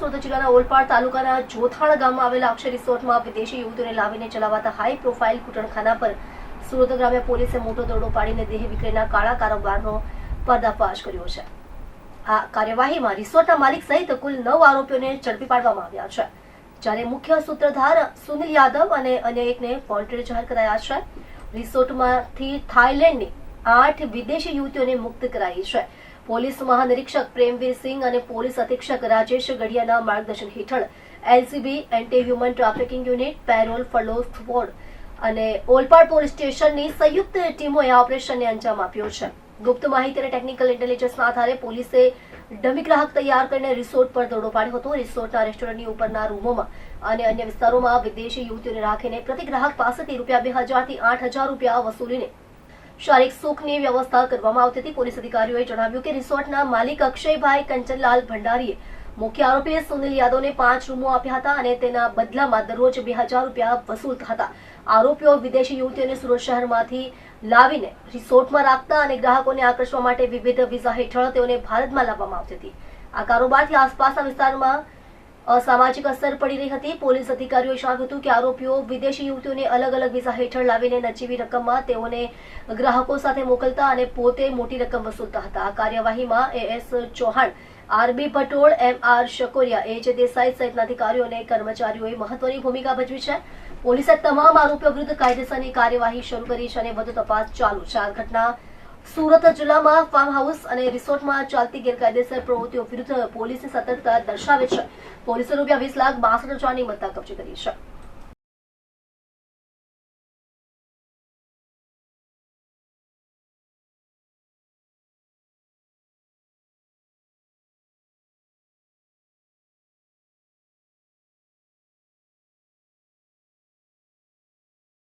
સુરત જિલ્લાના ઓલપાડ તાલુકાના જોથાણ ગામમાં આવેલા અક્ષય રિસોર્ટમાં વિદેશી યુવતીઓને લાવીને ચલાવાતા હાઈ પ્રોફાઇલ કુટણખાના પર સુરત ગ્રામ્ય પોલીસે મોટો દરોડો પાડીને દેહ વિક્રયના કાળા કારોબારનો પર્દાફાશ કર્યો છે. આ કાર્યવાહીમાં રિસોર્ટના માલિક સહિત કુલ નવ આરોપીઓને ઝડપી પાડવામાં આવ્યા છે. જ્યારે મુખ્ય સૂત્રધાર સુનિલ યાદવ અને અન્ય એકને વોન્ટેડ જાહેર કરાયા છે, રિસોર્ટમાંથી થાઈલેન્ડની આઠ વિદેશી યુવતીઓને મુક્ત કરાઈ છે. પોલીસ મહાનિરીક્ષક પ્રેમવીર સિંહ અને પોલીસ અધિક્ષક રાજેશ ગઢિયાના માર્ગદર્શન હેઠળ LCB anti human trafficking unit parole furlough squad અને ઓલપાડ પોલીસ સ્ટેશનની સંયુક્ત ટીમોએ આ ઓપરેશનને અંજામ આપ્યો છે. ગુપ્ત માહિતી અને ટેકનિકલ ઇન્ટેલિજન્સના આધારે પોલીસે ડમી ગ્રાહક તૈયાર કરીને રિસોર્ટ પર દોડો પાડ્યો હતો. રિસોર્ટના રેસ્ટોરન્ટની ઉપરના રૂમોમાં અને અન્ય વિસ્તારોમાં વિદેશી યુવતીઓને રાખીને પ્રતિ ગ્રાહક પાસેથી રૂપિયા બે હજારથી આઠ હજાર રૂપિયા વસૂલીને શારીરિક સુખની વ્યવસ્થા કરવામાં આવતી હતી. પોલીસ અધિકારીઓએ જણાવ્યું કે રિસોર્ટના માલિક અક્ષયભાઈ કંચનલાલ ભંડારીએ મુખ્ય આરોપી સુનિલ યાદવને પાંચ રૂમો આપ્યા હતા અને તેના બદલામાં દરરોજ બે હજાર રૂપિયા વસૂલતા હતા આરોપીઓ વિદેશી યુવતીઓને સુરત શહેરમાંથી લાવીને રિસોર્ટમાં રાખતા અને ગ્રાહકોને આકર્ષવા માટે વિવિધ વિઝા હેઠળ તેઓને ભારતમાં લાવવામાં આવતી હતી. આ કારોબારથી આસપાસના વિસ્તારમાં અસામાજિક અસર પડી રહી હતી. પોલીસ અધિકારીઓએ જણાવ્યું હતું કે આરોપીઓ વિદેશી યુવતીઓને અલગ અલગ વિઝા હેઠળ લાવીને નજીવી રકમમાં તેઓને ગ્રાહકો સાથે મોકલતા અને પોતે મોટી રકમ વસૂલતા હતા. આ કાર્યવાહીમાં AS Chauhan, RB Patol M R Shakoriya A J Desai સહિતના અધિકારીઓ અને કર્મચારીઓએ મહત્વની ભૂમિકા ભજવી છે. પોલીસે તમામ આરોપીઓ વિરુદ્ધ કાયદેસરની કાર્યવાહી શરૂ કરી છે અને વધુ તપાસ ચાલુ છે. આ ઘટના સુરત જિલ્લામાં ફાર્મ હાઉસ અને રિસોર્ટમાં ચાલતી ગેરકાયદેસર પ્રવૃત્તિઓ વિરુદ્ધ પોલીસની સતર્કતા દર્શાવે છે. પોલીસે રૂપિયા વીસ લાખ બાસઠ હજારની મત્તા કબજે કરી છે.